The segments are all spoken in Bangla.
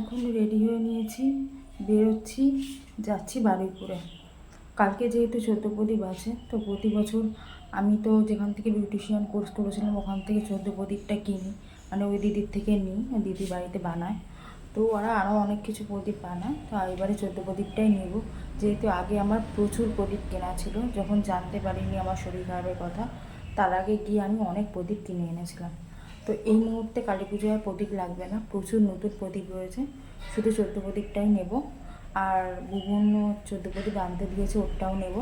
এখন রেডি হয়ে নিয়েছি, বেরোচ্ছি, যাচ্ছি বারুইপুরে। কালকে যেহেতু চোদ্দ প্রদীপ আছে, তো প্রতি বছর আমি তো যেখান থেকে বিউটিশিয়ান কোর্স করেছিলাম, ওখান থেকে চোদ্দ প্রদীপটা কিনি। মানে ওই দিদির থেকে নিই, দিদি বাড়িতে বানায়। তো ওরা আরও অনেক কিছু প্রদীপ বানায়, তো এবারে চোদ্দ প্রদীপটাই নেব। যেহেতু আগে আমার প্রচুর প্রদীপ কেনা ছিল, যখন জানতে পারিনি আমার শরীর খারাপের কথা, তার আগে গিয়ে আমি অনেক প্রদীপ কিনে এনেছিলাম। তো এই মুহূর্তে কালী পুজোয় আর প্রদীপ লাগবে না, প্রচুর নতুন প্রদীপ রয়েছে, শুধু চোদ্দ প্রদীপটাই নেব, আর বিভিন্ন চোদ্দ প্রদীপ আনতে দিয়েছে ওটাও নেব।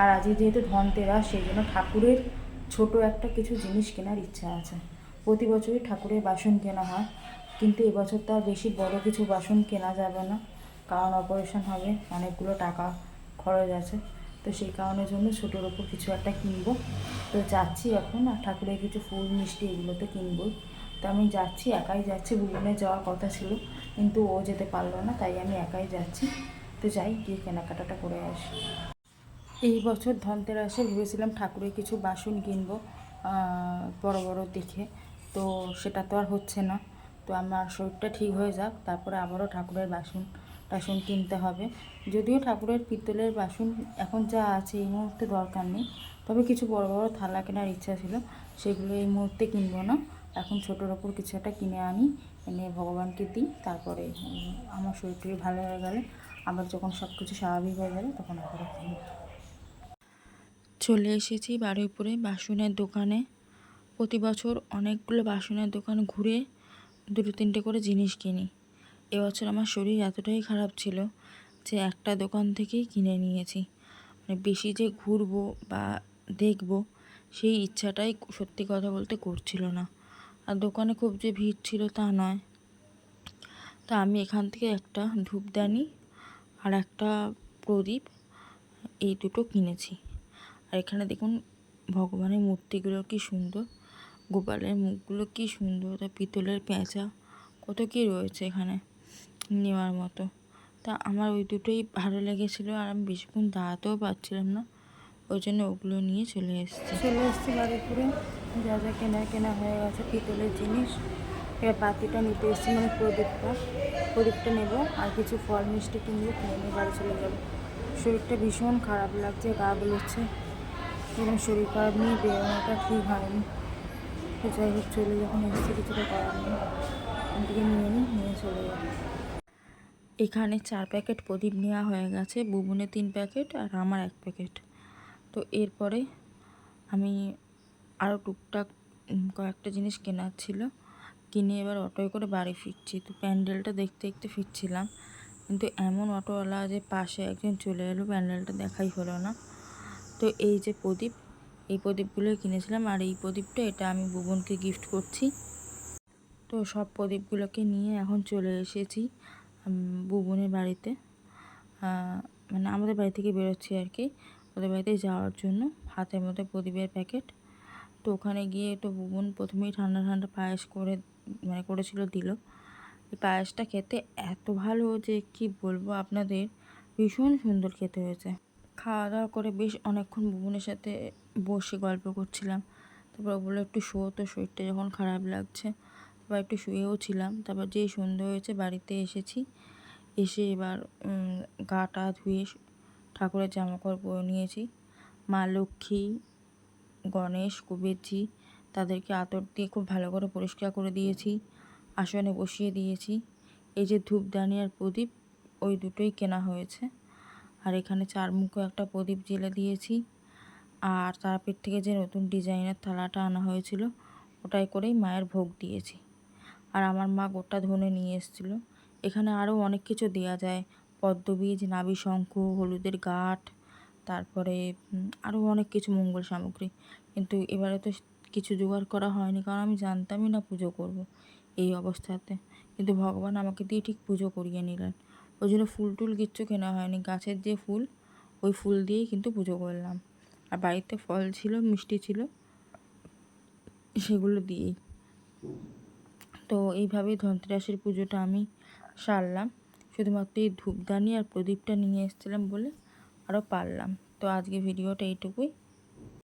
আর আজকে যেহেতু ধনতেরাস, সেই জন্য ঠাকুরের ছোট একটা কিছু জিনিস কেনার ইচ্ছা আছে। প্রতি বছরই ঠাকুরের বাসন কেনা হয়, কিন্তু এবছর তো আর বেশি বড় কিছু বাসন কেনা যাবে না, কারণ অপারেশন হবে, অনেকগুলো টাকা খরচ আছে, তো সেই কারণের জন্য ছোটোর ওপর কিছু একটা কিনবো। তো যাচ্ছি এখন, আর ঠাকুরের কিছু ফুল, মিষ্টি এগুলো তো কিনবো। তো আমি যাচ্ছি, একাই যাচ্ছি ভুবনে যাওয়ার কথা ছিল, কিন্তু ও যেতে পারল না, তাই আমি একাই যাচ্ছি। তো যাই, গিয়ে কেনাকাটাটা করে আসি। এই বছর ধনতেরাসে ভেবেছিলাম ঠাকুরের কিছু বাসন কিনবো বড় বড় দেখে। তো সেটা তো আর হচ্ছে না। তো আমার শরীরটা ঠিক হয়ে যাক, তারপরে আবারও ঠাকুরের বাসন টাসন কিনতে হবে। যদিও ঠাকুরের পিতলের বাসন এখন যা আছে এই মুহূর্তে দরকার নেই। তবে কিছু বড় বড় থালা কেনার ইচ্ছা ছিল, সেগুলো এই মুহূর্তে কিনবো না। এখন ছোটোর ওপর কিছু একটা কিনে আনি, এনে ভগবানকে দিই, তারপরে আমার শরীর টরীর ভালো হয়ে গেলে আবার যখন সব কিছু স্বাভাবিক হয়ে যাবে তখন আবার কিনবো। চলে এসেছি বারুইপুরে বাসনের দোকানে। প্রতি বছর অনেকগুলো বাসনের দোকান ঘুরে দুটো তিনটে করে জিনিস কিনি। এবছর আমার শরীর এতটাই খারাপ ছিল যে একটা দোকান থেকেই কিনে নিয়েছি। মানে বেশি যে ঘুরবো বা দেখব সেই ইচ্ছাটাই সত্যি কথা বলতে করছিল না। আর দোকানে খুব যে ভিড় ছিল তা নয়। তা আমি এখান থেকে একটা ধূপদানি আর একটা প্রদীপ এই দুটো কিনেছি। আর এখানে দেখুন ভগবানের মূর্তিগুলো কি সুন্দর, গোপালের মুখগুলো কি সুন্দর, তা পিতলের পেঁচা কত কি রয়েছে এখানে। নেওয়ার মতো। তা আমার ওই দুটোই ভালো লেগেছিলো আর আমি বেশিক্ষণ দাঁড়াতেও পারছিলাম না। ওই জন্য ওগুলো নিয়ে চলে এসেছি। চলে এসেছি বাড়িপুরে যা যা কেনা কেনা হয়ে গেছে, পিতলের জিনিস। এবার বাতিটা নিতে এসেছি মানে প্রদীপটা। প্রদীপটা নেব আর কিছু ফল মিষ্টি কিনবো কিনে নিয়ে বাড়ি চলে যাব। শরীরটা ভীষণ খারাপ লাগছে, গা গুলোচ্ছে এরকম শরীর খারাপ নিয়ে বেরোনোটা ঠিক হয়নি। যাই হোক, চলে যখন এসেছি, কিছুটা করার নেই। ওখান নিয়ে নিই নিয়ে এখানে চার প্যাকেট প্রদীপ নেওয়া হয়ে গেছে বুবুনে তিন প্যাকেট আর আমার এক প্যাকেট। তো এরপরে আমি আরও টুকটাক কয়েকটা জিনিস কেনার ছিল। কিনে এবার অটোয় করে বাড়ি ফিরছি। তো প্যান্ডেলটা দেখতে দেখতে ফিরছিলাম। কিন্তু এমন অটোওয়ালা যে পাশে একজন চলে এলো, প্যান্ডেলটা দেখাই হলো না। তো এই যে প্রদীপ, এই প্রদীপগুলোই কিনেছিলাম আর এই প্রদীপটা, এটা আমি বুবনকে গিফট করছি। তো সব প্রদীপগুলোকে নিয়ে এখন চলে এসেছি। বুবনের বাড়িতে। মানে আমাদের বাড়ি থেকে বেরোচ্ছি আর কি। ওদের বাড়িতে যাওয়ার জন্য, হাতের মধ্যে প্রদীপের প্যাকেট। তো ওখানে গিয়ে তো বুবন প্রথমেই ঠান্ডা ঠান্ডা পায়েস করে মানে করেছিল, দিল। এই পায়েসটা খেতে এত ভালো যে কি বলব, আপনাদের ভীষণ সুন্দর খেতে হয়েছে। খাওয়া দাওয়া করে বেশ অনেকক্ষণ বুবনের সাথে বসে গল্প করছিলাম। তারপর বলল, একটু শো তো, শরীরটা যখন খারাপ লাগছে। তারপর একটু শুয়েও ছিলাম। তারপর যেই সন্ধে হয়েছে, বাড়িতে এসেছি। এসে এবার গা টা ধুয়ে ঠাকুরের জামা কাপড় পরে নিয়েছি। মা লক্ষ্মী, গণেশ, কুবেরজি তাদেরকে আতর দিয়ে খুব ভালো করে পরিষ্কার করে দিয়েছি, আসনে বসিয়ে দিয়েছি। এই যে ধূপদানি আর প্রদীপ, ওই দুটোই কেনা হয়েছে। আর এখানে চার মুখো একটা প্রদীপ জেলে দিয়েছি। আর তারাপীঠ থেকে যে নতুন ডিজাইনের থালাটা আনা হয়েছিল, ওটাই করেই মায়ের ভোগ দিয়েছি। আর আমার মা গোটা ধনে নিয়ে এসেছিল। এখানে আরও অনেক কিছু দেওয়া যায়। পদ্মবীজ নাভি শঙ্খ হলুদের গাঁঠ তারপরে আরও অনেক কিছু মঙ্গল সামগ্রী। কিন্তু এবারে তো কিছু জোগাড় করা হয়নি, কারণ আমি জানতামই না পুজো করব এই অবস্থাতে। কিন্তু ভগবান আমাকে দিয়ে ঠিক পুজো করিয়ে নিলেন। ওই জন্য ফুল টুল কিচ্ছু কেনা হয়নি। গাছের যে ফুল, ওই ফুল দিয়েই কিন্তু পুজো করলাম। আর বাড়িতে ফল ছিল, মিষ্টি ছিল, সেগুলো দিয়েই। তো এইভাবেই ধনতেরাসের পুজোটা আমি সারলাম। শুধুমাত্র এই ধূপদানি আর প্রদীপটা নিয়ে এসেছিলাম বলে আরও পারলাম। তো আজকে ভিডিওটা এইটুকুই।